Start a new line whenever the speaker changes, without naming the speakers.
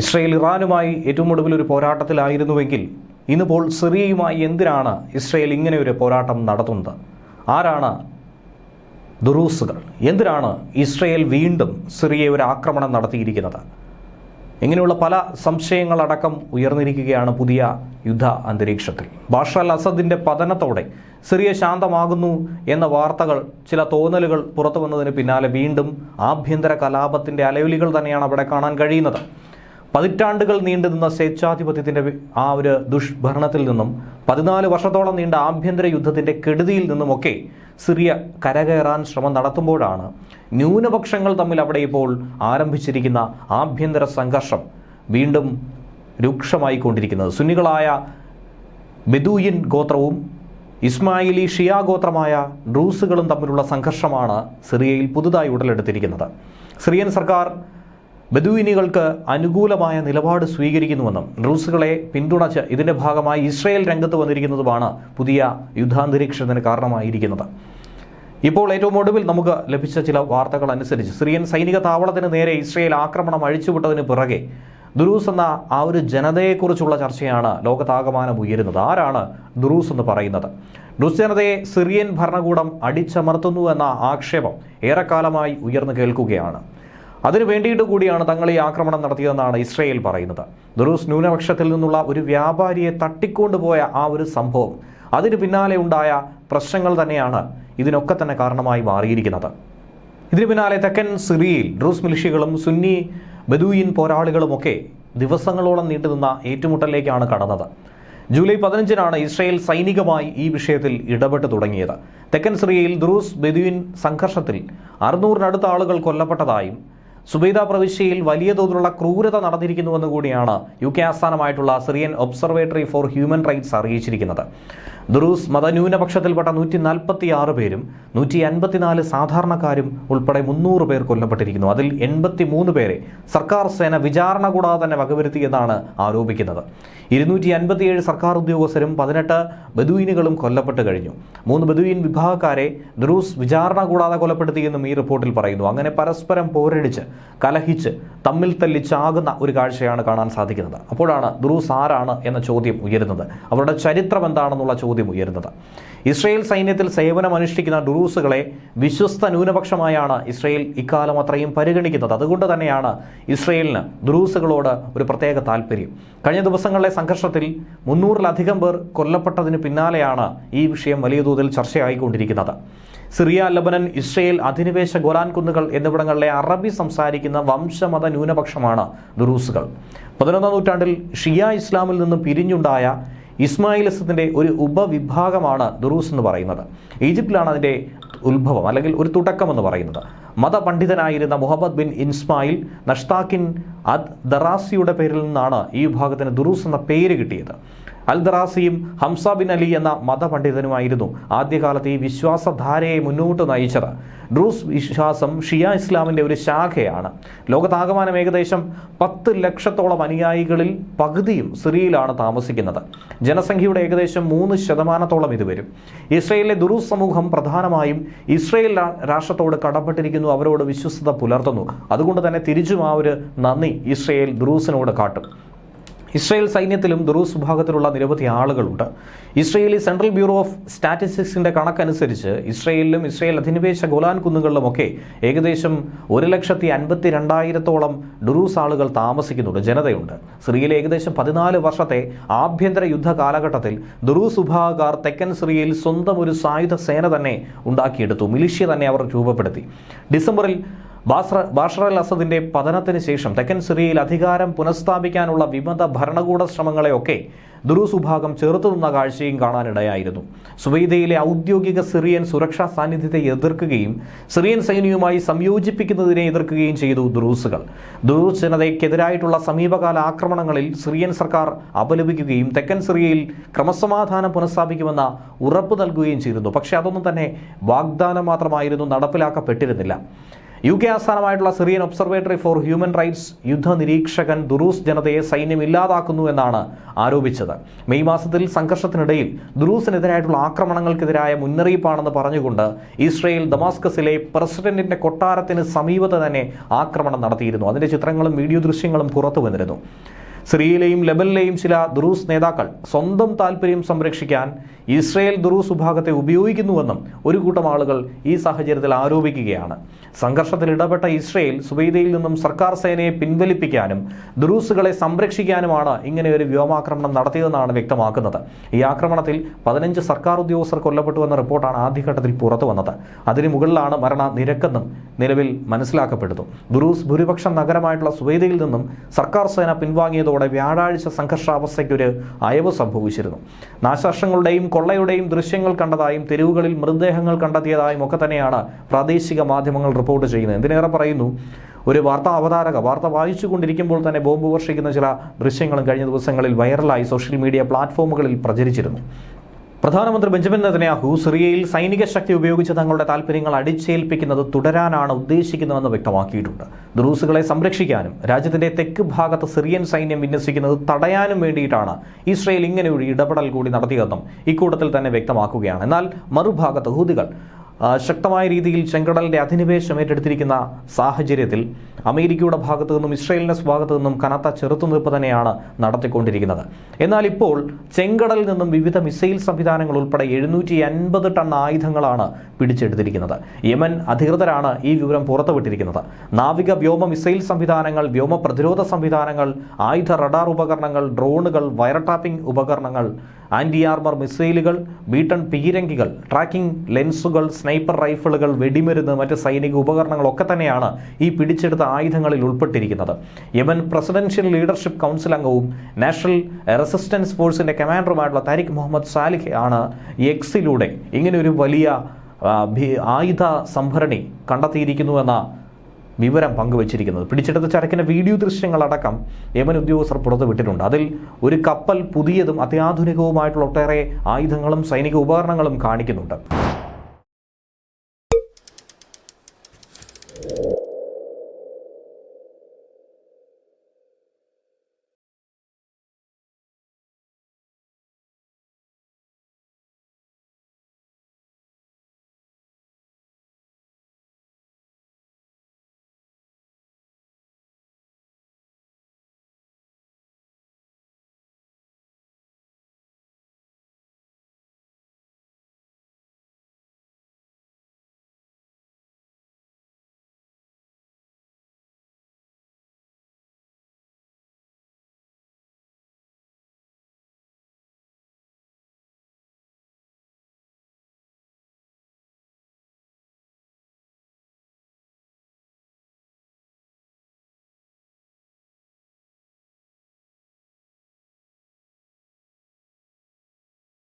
Israel ഇറാനുമായി ഏറ്റവും ഒടുവിൽ ഒരു പോരാട്ടത്തിലായിരുന്നുവെങ്കിൽ ഇന്നിപ്പോൾ സിറിയയുമായി എന്തിനാണ് ഇസ്രയേൽ ഇങ്ങനെ ഒരു പോരാട്ടം നടത്തുന്നത്? ആരാണ് ദുറൂസുകൾ? എന്തിനാണ് ഇസ്രയേൽ വീണ്ടും സിറിയയെ ഒരു ആക്രമണം നടത്തിയിരിക്കുന്നത്? ഇങ്ങനെയുള്ള പല സംശയങ്ങളടക്കം ഉയർന്നിരിക്കുകയാണ് പുതിയ യുദ്ധ അന്തരീക്ഷത്തിൽ. ബാഷർ അൽ അസദിന്റെ പതനത്തോടെ സിറിയ ശാന്തമാകുന്നു എന്ന വാർത്തകൾ ചില തോന്നലുകൾ പുറത്തു വന്നതിന് പിന്നാലെ വീണ്ടും ആഭ്യന്തര കലാപത്തിന്റെ അലയൊലികൾ തന്നെയാണ് അവിടെ കാണാൻ കഴിയുന്നത്. പതിറ്റാണ്ടുകൾ നീണ്ടുനിന്ന സ്വേച്ഛാധിപത്യത്തിന്റെ ആ ഒരു ദുഷ്ഭരണത്തിൽ നിന്നും പതിനാല് വർഷത്തോളം നീണ്ട ആഭ്യന്തര യുദ്ധത്തിന്റെ കെടുതിയിൽ നിന്നുമൊക്കെ സിറിയ കരകയറാൻ ശ്രമം നടത്തുമ്പോഴാണ് ന്യൂനപക്ഷങ്ങൾ തമ്മിൽ അവിടെ ഇപ്പോൾ ആരംഭിച്ചിരിക്കുന്ന ആഭ്യന്തര സംഘർഷം വീണ്ടും രൂക്ഷമായി കൊണ്ടിരിക്കുന്നത് സുന്നികളായ ബെദൂയിൻ ഗോത്രവും ഇസ്മായിലി ഷിയാ ഗോത്രമായ ഡ്രൂസുകളും തമ്മിലുള്ള സംഘർഷമാണ് സിറിയയിൽ പുതുതായി ഉടലെടുത്തിരിക്കുന്നത്. സിറിയൻ സർക്കാർ ബദുവിനികൾക്ക് അനുകൂലമായ നിലപാട് സ്വീകരിക്കുന്നുവെന്നും ഡ്രൂസുകളെ പിന്തുണച്ച് ഇതിന്റെ ഭാഗമായി ഇസ്രയേൽ രംഗത്ത് വന്നിരിക്കുന്നതുമാണ് പുതിയ യുദ്ധാന്തരീക്ഷത്തിന് കാരണമായിരിക്കുന്നത്. ഇപ്പോൾ ഏറ്റവും ഒടുവിൽ നമുക്ക് ലഭിച്ച ചില വാർത്തകൾ അനുസരിച്ച് സിറിയൻ സൈനിക താവളത്തിന് നേരെ ഇസ്രയേൽ ആക്രമണം അഴിച്ചുവിട്ടതിന് പിറകെ ദുറൂസ് എന്ന ആ ഒരു ജനതയെക്കുറിച്ചുള്ള ചർച്ചയാണ് ലോകത്താകമാനം ഉയരുന്നത്. ആരാണ് ദുറൂസ് എന്ന് പറയുന്നത്? ദുസ് ജനതയെ സിറിയൻ ഭരണകൂടം അടിച്ചമർത്തുന്നു എന്ന ആക്ഷേപം ഏറെക്കാലമായി ഉയർന്നു കേൾക്കുകയാണ്. അതിനു വേണ്ടിയിട്ട് കൂടിയാണ് തങ്ങൾ ഈ ആക്രമണം നടത്തിയതെന്നാണ് ഇസ്രയേൽ പറയുന്നത്. ദുറൂസ് ന്യൂനപക്ഷത്തിൽ നിന്നുള്ള ഒരു വ്യാപാരിയെ തട്ടിക്കൊണ്ടുപോയ ആ ഒരു സംഭവം അതിന് പിന്നാലെ ഉണ്ടായ പ്രശ്നങ്ങൾ തന്നെയാണ് ഇതിനൊക്കെ തന്നെ കാരണമായി മാറിയിരിക്കുന്നത്. ഇതിനു പിന്നാലെ തെക്കൻ സിറിയയിൽ ഡ്രൂസ് മിലിഷ്യകളും സുന്നി ബദൂയിൻ പോരാളികളുമൊക്കെ ദിവസങ്ങളോളം നീണ്ടുനിന്ന ഏറ്റുമുട്ടലിലേക്കാണ് കടന്നത്. ജൂലൈ പതിനഞ്ചിനാണ് ഇസ്രയേൽ സൈനികമായി ഈ വിഷയത്തിൽ ഇടപെട്ട് തുടങ്ങിയത്. തെക്കൻ സിറിയയിൽ ദ്രൂസ് ബെദുവിൻ സംഘർഷത്തിൽ അറുന്നൂറിനടുത്ത ആളുകൾ കൊല്ലപ്പെട്ടതായും സുബൈദ പ്രവിശ്യയിൽ വലിയ തോതിലുള്ള ക്രൂരത നടന്നിരിക്കുന്നുവെന്ന് കൂടിയാണ് U K ആസ്ഥാനമായിട്ടുള്ള Syrian observatory for human rights അറിയിച്ചിരിക്കുന്നത്. ദുറൂസ് മതന്യൂനപക്ഷത്തിൽപ്പെട്ട നൂറ്റി നാൽപ്പത്തി ആറ് പേരും നൂറ്റി അൻപത്തിനാല് സാധാരണക്കാരും ഉൾപ്പെടെ മുന്നൂറ് പേർ കൊല്ലപ്പെട്ടിരിക്കുന്നു. അതിൽ എൺപത്തി മൂന്ന് പേരെ സർക്കാർ സേന വിചാരണ കൂടാതെ തന്നെ വകവരുത്തിയെന്നാണ് ആരോപിക്കുന്നത്. ഇരുന്നൂറ്റി അൻപത്തിയേഴ് സർക്കാർ ഉദ്യോഗസ്ഥരും പതിനെട്ട് ബദുവിനുകളും കൊല്ലപ്പെട്ട് കഴിഞ്ഞു. മൂന്ന് ബദുവിൻ വിഭാഗക്കാരെ ദുറൂസ് വിചാരണ കൂടാതെ കൊലപ്പെടുത്തിയെന്നും ഈ റിപ്പോർട്ടിൽ പറയുന്നു. അങ്ങനെ പരസ്പരം പോരടിച്ച് കലഹിച്ച് തമ്മിൽ തല്ലിച്ചാകുന്ന ഒരു കാഴ്ചയാണ് കാണാൻ സാധിക്കുന്നത്. അപ്പോഴാണ് ദുറൂസ് ആരാണ് എന്ന ചോദ്യം ഉയരുന്നത്. അവരുടെ ചരിത്രം എന്താണെന്നുള്ള ചോദ്യം ഉയരുന്നത് ഇസ്രയേൽ സൈന്യത്തിൽ സേവനമനുഷ്ഠിക്കുന്ന ഡുറൂസുകളെ വിശ്വസ്ത ന്യൂനപക്ഷമായാണ് ഇസ്രയേൽ ഇക്കാലം അത്രയും പരിഗണിക്കുന്നത്. അതുകൊണ്ട് തന്നെയാണ് ഇസ്രയേലിന് ദുറൂസുകളോട് ഒരു പ്രത്യേക താല്പര്യം. കഴിഞ്ഞ ദിവസങ്ങളിലെ സംഘർഷത്തിൽ മുന്നൂറിലധികം പേർ കൊല്ലപ്പെട്ടതിന് പിന്നാലെയാണ് ഈ വിഷയം വലിയ തോതിൽ ചർച്ചയായിക്കൊണ്ടിരിക്കുന്നത്. സിറിയ ലബനൻ ഇസ്രയേൽ അധിനിവേശ ഗോലാൻ കുന്നുകൾ എന്നിവിടങ്ങളിലെ അറബി സംസാരിക്കുന്ന വംശമത ന്യൂനപക്ഷമാണ് ദുറൂസുകൾ പതിനൊന്നാം നൂറ്റാണ്ടിൽ ഷിയ ഇസ്ലാമിൽ നിന്നും പിരിഞ്ഞുണ്ടായ ഇസ്മായിലിസത്തിന്റെ ഒരു ഉപവിഭാഗമാണ് ദുറൂസ് എന്ന് പറയുന്നത്. ഈജിപ്തിലാണ് അതിന്റെ ഉത്ഭവം അല്ലെങ്കിൽ ഒരു തുടക്കം എന്ന് പറയുന്നത്. മതപണ്ഡിതനായിരുന്ന മുഹമ്മദ് ബിൻ ഇൻസ്മായിൽ നഷ്താക്കിൻ അദ് ദറാസിയുടെ പേരിൽ നിന്നാണ് ഈ വിഭാഗത്തിന് ദുറൂസ് എന്ന പേര് കിട്ടിയത്. അൽ ദറാസിയും ഹംസ ബിൻ അലി എന്ന മതപണ്ഡിതനുമായിരുന്നു ആദ്യകാലത്ത് ഈ വിശ്വാസധാരയെ മുന്നോട്ട് നയിച്ചത്. ഡ്രൂസ് വിശ്വാസം ഷിയ ഇസ്ലാമിന്റെ ഒരു ശാഖയാണ്. ലോകത്താകമാനം ഏകദേശം പത്ത് ലക്ഷത്തോളം അനുയായികളിൽ പകുതിയും സിറിയയിലാണ് താമസിക്കുന്നത്. ജനസംഖ്യയുടെ ഏകദേശം മൂന്ന് ശതമാനത്തോളം ഇത് വരും. ഇസ്രയേലിലെ ദുറൂസ് സമൂഹം പ്രധാനമായും ഇസ്രയേൽ രാഷ്ട്രത്തോട് കടപ്പെട്ടിരിക്കുന്നു അവരോട് വിശ്വസ്തത പുലർത്തുന്നു. അതുകൊണ്ട് തന്നെ തിരിച്ചും ആ ഒരു നന്ദി ഇസ്രയേൽ ദുറൂസിനോട് കാട്ടും. ഇസ്രയേൽ സൈന്യത്തിലും ദുറൂസ് വിഭാഗത്തിലുള്ള നിരവധി ആളുകളുണ്ട്. ഇസ്രയേലി സെൻട്രൽ ബ്യൂറോ ഓഫ് സ്റ്റാറ്റിസ്റ്റിക്സിന്റെ കണക്കനുസരിച്ച് ഇസ്രയേലിലും ഇസ്രയേൽ അധിനിവേശ ഗോലാൻ കുന്നുകളിലുമൊക്കെ ഏകദേശം ഒരു ലക്ഷത്തി അൻപത്തി രണ്ടായിരത്തോളം ഡുറൂസ് ആളുകൾ താമസിക്കുന്നുണ്ട് ജനതയുണ്ട്. സിറിയയിലെ ഏകദേശം പതിനാല് വർഷത്തെ ആഭ്യന്തര യുദ്ധ കാലഘട്ടത്തിൽ ദുറൂസ് വിഭാഗക്കാർ തെക്കൻ സിറിയയിൽ സ്വന്തം ഒരു സായുധ സേന തന്നെ ഉണ്ടാക്കിയെടുത്തു മിലിഷ്യ തന്നെ അവർ രൂപപ്പെടുത്തി. ഡിസംബറിൽ ബാസ്ര ബാഷർ അൽ അസദിന്റെ പതനത്തിന് ശേഷം തെക്കൻ സിറിയയിൽ അധികാരം പുനഃസ്ഥാപിക്കാനുള്ള വിമത ഭരണകൂട ശ്രമങ്ങളെയൊക്കെ ദുറൂസ് വിഭാഗം ചെറുത്തു നിന്ന കാഴ്ചയും കാണാനിടയായിരുന്നു. സുബൈദയിലെ ഔദ്യോഗിക സിറിയൻ സുരക്ഷാ സാന്നിധ്യത്തെ എതിർക്കുകയും സിറിയൻ സൈന്യവുമായി സംയോജിപ്പിക്കുന്നതിനെ എതിർക്കുകയും ചെയ്തു ദുറൂസുകൾ ദുറൂസ് ജനതയ്ക്കെതിരായിട്ടുള്ള സമീപകാല ആക്രമണങ്ങളിൽ സിറിയൻ സർക്കാർ അപലപിക്കുകയും തെക്കൻ സിറിയയിൽ ക്രമസമാധാനം പുനഃസ്ഥാപിക്കുമെന്ന ഉറപ്പ് നൽകുകയും ചെയ്തിരുന്നു. പക്ഷേ അതൊന്നും തന്നെ വാഗ്ദാനം മാത്രമായിരുന്നു നടപ്പിലാക്കപ്പെട്ടിരുന്നില്ല. U K ആസ്ഥാനമായിട്ടുള്ള Syrian observatory for human rights യുദ്ധ നിരീക്ഷകൻ ദുറൂസ് ജനതയെ സൈന്യം ഇല്ലാതാക്കുന്നു എന്നാണ് ആരോപിച്ചത്. മെയ് മാസത്തിൽ സംഘർഷത്തിനിടയിൽ ദുറൂസിനെതിരായിട്ടുള്ള ആക്രമണങ്ങൾക്കെതിരായ മുന്നറിയിപ്പാണെന്ന് പറഞ്ഞുകൊണ്ട് ഇസ്രയേൽ ദമാസ്കസിലെ പ്രസിഡന്റിന്റെ കൊട്ടാരത്തിന് സമീപത്ത് തന്നെ ആക്രമണം നടത്തിയിരുന്നു. അതിന്റെ ചിത്രങ്ങളും വീഡിയോ ദൃശ്യങ്ങളും പുറത്തു വന്നിരുന്നു സിറിയയിലെയും ലെബനിലെയും ചില ദുറൂസ് നേതാക്കൾ സ്വന്തം താല്പര്യം സംരക്ഷിക്കാൻ ഇസ്രയേൽ ദുറൂസ് വിഭാഗത്തെ ഉപയോഗിക്കുന്നുവെന്നും ഒരു കൂട്ടം ആളുകൾ ഈ സാഹചര്യത്തിൽ ആരോപിക്കുകയാണ്. സംഘർഷത്തിൽ ഇടപെട്ട ഇസ്രയേൽ സുബൈദയിൽ നിന്നും സർക്കാർ സേനയെ പിൻവലിപ്പിക്കാനും ദുറൂസുകളെ സംരക്ഷിക്കാനുമാണ് ഇങ്ങനെ ഒരു വ്യോമാക്രമണം നടത്തിയതെന്നാണ് വ്യക്തമാക്കുന്നത്. ഈ ആക്രമണത്തിൽ പതിനഞ്ച് സർക്കാർ ഉദ്യോഗസ്ഥർ കൊല്ലപ്പെട്ടുവെന്ന റിപ്പോർട്ടാണ് ആദ്യഘട്ടത്തിൽ പുറത്തു വന്നത്. അതിനു മുകളിലാണ് മരണ നിരക്കെന്നും നിലവിൽ മനസ്സിലാക്കപ്പെടുന്നു ദുറൂസ് ഭൂരിപക്ഷം നഗരമായിട്ടുള്ള സുബൈദയിൽ നിന്നും സർക്കാർ സേന പിൻവാങ്ങിയതോടെ വ്യാഴാഴ്ച സംഘർഷാവസ്ഥയ്ക്കൊരു അയവ് സംഭവിച്ചിരുന്നു. നാശനഷ്ടങ്ങളുടെയും കൊള്ളയുടെയും ദൃശ്യങ്ങൾ കണ്ടതായും തെരുവുകളിൽ മൃതദേഹങ്ങൾ കണ്ടെത്തിയതായും ഒക്കെ തന്നെയാണ് പ്രാദേശിക മാധ്യമങ്ങൾ റിപ്പോർട്ട് ചെയ്യുന്നത്. എന്തിനേറെ പറയുന്നു? ഒരു വാർത്താ അവതാരക വാർത്ത വായിച്ചുകൊണ്ടിരിക്കുമ്പോൾ തന്നെ ബോംബ് വർഷിക്കുന്ന ചില ദൃശ്യങ്ങളും കഴിഞ്ഞ ദിവസങ്ങളിൽ വൈറലായി സോഷ്യൽ മീഡിയ പ്ലാറ്റ്ഫോമുകളിൽ പ്രചരിച്ചിരുന്നു. പ്രധാനമന്ത്രി ബെഞ്ചമിൻ നെതന്യാഹു സിറിയയിൽ സൈനിക ശക്തി ഉപയോഗിച്ച് തങ്ങളുടെ താൽപ്പര്യങ്ങൾ അടിച്ചേൽപ്പിക്കുന്നത് തുടരാനാണ് ഉദ്ദേശിക്കുന്നതെന്ന് വ്യക്തമാക്കിയിട്ടുണ്ട്. ദുറൂസുകളെ സംരക്ഷിക്കാനും രാജ്യത്തിന്റെ തെക്ക് ഭാഗത്ത് സിറിയൻ സൈന്യം വിന്യസിക്കുന്നത് തടയാനും വേണ്ടിയിട്ടാണ് ഇസ്രയേൽ ഇങ്ങനെ ഒരു ഇടപെടൽ കൂടി നടത്തിയതെന്നും ഇക്കൂട്ടത്തിൽ തന്നെ വ്യക്തമാക്കുകയാണ്. എന്നാൽ മറുഭാഗത്ത് ഹൂതികൾ ശക്തമായ രീതിയിൽ ചെങ്കടലിന്റെ അധിനിവേശം ഏറ്റെടുത്തിരിക്കുന്ന സാഹചര്യത്തിൽ അമേരിക്കയുടെ ഭാഗത്തു നിന്നും ഇസ്രയേലിന്റെ ഭാഗത്തു നിന്നും കനത്ത ചെറുത്തുനിൽപ്പ് തന്നെയാണ് നടത്തിക്കൊണ്ടിരിക്കുന്നത്. എന്നാൽ ഇപ്പോൾ ചെങ്കടലിൽ നിന്നും വിവിധ മിസൈൽ സംവിധാനങ്ങൾ ഉൾപ്പെടെ എഴുന്നൂറ്റി അൻപത് ടൺ ആയുധങ്ങളാണ് പിടിച്ചെടുത്തിരിക്കുന്നത്. യമൻ അധികൃതരാണ് ഈ വിവരം പുറത്തുവിട്ടിരിക്കുന്നത്. നാവിക വ്യോമ മിസൈൽ സംവിധാനങ്ങൾ വ്യോമ പ്രതിരോധ സംവിധാനങ്ങൾ ആയുധ റഡാർ ഉപകരണങ്ങൾ ഡ്രോണുകൾ വയർ ടാപ്പിംഗ് ഉപകരണങ്ങൾ ആന്റി ആർമർ മിസൈലുകൾ ബീട്ടൺ പീരങ്കികൾ ട്രാക്കിംഗ് ലെൻസുകൾ സ്നൈപ്പർ റൈഫിളുകൾ വെടിമരുന്ന് മറ്റ് സൈനിക ഉപകരണങ്ങളൊക്കെ തന്നെയാണ് ഈ പിടിച്ചെടുത്ത ആയുധങ്ങളിൽ ഉൾപ്പെട്ടിരിക്കുന്നത്. യമൻ പ്രസിഡൻഷ്യൽ ലീഡർഷിപ്പ് കൗൺസിൽ അംഗവും നാഷണൽ റെസിസ്റ്റൻസ് ഫോഴ്സിന്റെ കമാൻഡറുമായിട്ടുള്ള താരിഖ് മുഹമ്മദ് സാലിഹ് ആണ് എക്സിലൂടെ ഇങ്ങനെ ഒരു വലിയ ആയുധ സംഭരണി കണ്ടെത്തിയിരിക്കുന്നുവെന്ന വിവരം പങ്കുവച്ചിരിക്കുന്നത്. പിടിച്ചെടുത്ത ചരക്കിന്റെ വീഡിയോ ദൃശ്യങ്ങളടക്കം യമൻ ഉദ്യോഗസ്ഥർ പുറത്തുവിട്ടിട്ടുണ്ട്. അതിൽ ഒരു കപ്പൽ പുതിയതും അത്യാധുനികവുമായിട്ടുള്ള ഒട്ടേറെ ആയുധങ്ങളും സൈനിക ഉപകരണങ്ങളും കാണിക്കുന്നുണ്ട്.